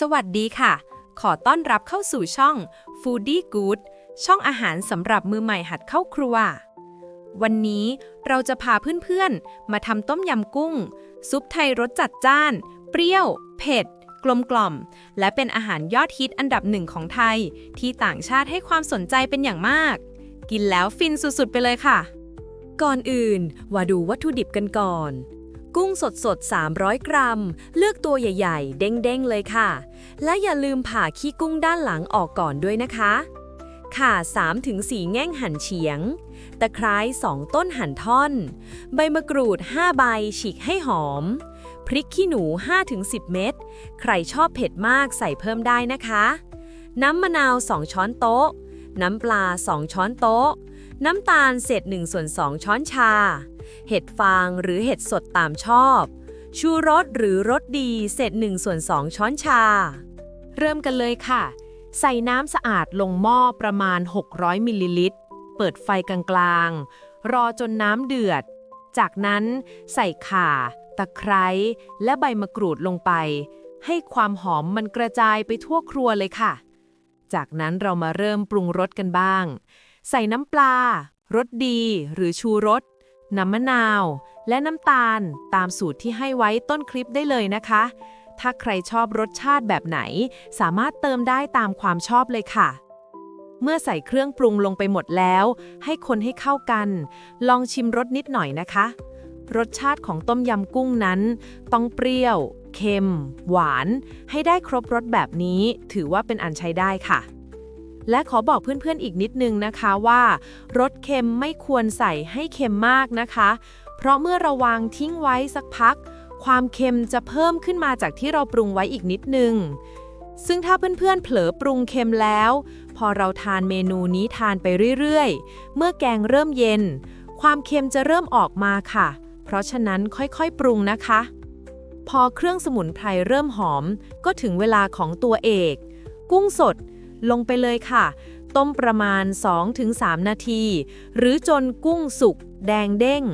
สวัสดีค่ะ ขอต้อนรับเข้าสู่ช่อง Foodie Good ช่องอาหารสำหรับมือใหม่หัดเข้าครัว วันนี้เราจะพาเพื่อนๆ มาทำต้มยำกุ้ง ซุปไทยรสจัดจ้าน เปรี้ยว เผ็ด กลมกล่อม และเป็นอาหารยอดฮิตอันดับหนึ่งของไทย ที่ต่างชาติให้ความสนใจเป็นอย่างมาก กินแล้วฟินสุดๆไปเลยค่ะ ก่อนอื่นว่าดูวัตถุดิบกันก่อน กุ้งสดสดๆ300 กรัม เลือกตัวใหญ่ ๆ เด้งๆ เลยค่ะ และอย่าลืมผ่าขี้กุ้งด้านหลังออกก่อนด้วยนะคะข่า3-4 แง่งหั่นเฉียง ตะไคร้ 2 ต้นหั่นท่อน ใบมะกรูด 5 ใบฉีกให้หอม พริกขี้หนู 5-10 เม็ด ใครชอบเผ็ดมากใส่เพิ่มได้นะคะ น้ำมะนาว 2 ช้อนโต๊ะ น้ำปลา 2 ช้อนโต๊ะ น้ำตาลเศษ1ส่วน2ช้อนชา เห็ดฟางหรือเห็ดสดตามชอบ ชูรสหรือรสดีเศษ1ส่วน2ช้อนชา เริ่มกันเลยค่ะ ใส่น้ำสะอาดลงหม้อประมาณ 600มิลลิลิตร เปิดไฟกลางๆ รอจนน้ำเดือด จากนั้นใส่ข่า ตะไคร้และใบมะกรูดลงไป ให้ความหอมมันกระจายไปทั่วครัวเลยค่ะ จากนั้นเรามาเริ่มปรุงรสกันบ้าง ใส่น้ำปลารสดีหรือชูรส น้ำมะนาว และน้ำตาลตามสูตรที่ให้ไว้ต้นคลิปได้เลยนะคะ ถ้าใครชอบรสชาติแบบไหน สามารถเติมได้ตามความชอบเลยค่ะ เมื่อใส่เครื่องปรุงลงไปหมดแล้ว ให้คนให้เข้ากัน ลองชิมรสนิดหน่อยนะคะ รสชาติของต้มยำกุ้งนั้น ต้องเปรี้ยว เค็ม หวาน ให้ได้ครบรสแบบนี้ ถือว่าเป็นอันใช้ได้ค่ะ และขอบอกเพื่อนๆอีกนิดนึงนะคะว่ารสเค็มไม่ควรใส่ให้เค็มมากนะคะ เพราะเมื่อเราวางทิ้งไว้สักพัก ความเค็มจะเพิ่มขึ้นมาจากที่เราปรุงไว้อีกนิดนึง ซึ่งถ้าเพื่อนๆเผลอปรุงเค็มแล้ว พอเราทานเมนูนี้ทานไปเรื่อยๆ เมื่อแกงเริ่มเย็น ความเค็มจะเริ่มออกมาค่ะ เพราะฉะนั้นค่อยๆปรุงนะคะ พอเครื่องสมุนไพรเริ่มหอม ก็ถึงเวลาของตัวเอก กุ้งสด ลงไปเลยค่ะ ต้มประมาณ 2-3 นาที หรือจนกุ้งสุกแดงเด้ง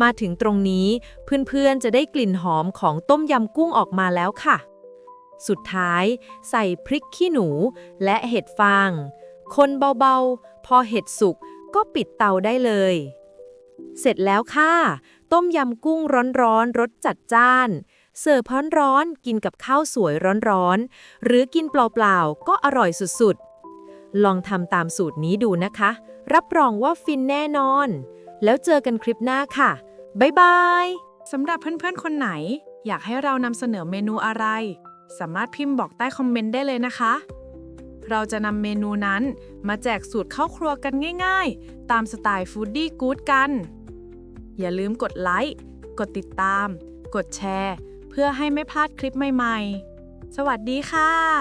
มาถึงตรงนี้เพื่อนๆจะได้กลิ่นหอมของต้มยำกุ้งออกมาแล้วค่ะ สุดท้ายใส่พริกขี้หนูและเห็ดฟาง คนเบาๆ พอเห็ดสุกก็ปิดเตาได้เลย เสร็จแล้วค่ะ ต้มยำกุ้งร้อนๆรสจัดจ้าน เสิร์ฟร้อนๆกินกับข้าวสวยร้อนๆ หรือกินเปล่าๆ ก็อร่อยสุดๆ ลองทำตามสูตรนี้ดูนะคะ รับรองว่าฟินแน่นอน แล้วเจอกันคลิปหน้าค่ะ บ๊ายบายสำหรับเพื่อนๆ คนไหน อยากให้เรานำเสนอเมนูอะไร สามารถพิมพ์บอกใต้คอมเมนต์ได้เลยนะคะ เราจะนำเมนูนั้นมาแจกสูตรเข้าครัวกันง่ายๆ ตามสไตล์ฟู้ดดี้กู๊ดกัน อย่าลืมกดไลค์ กดติดตาม กดแชร์ พื่อให้ไม่พลาดคลิปใหม่ ๆ สวัสดีค่ะ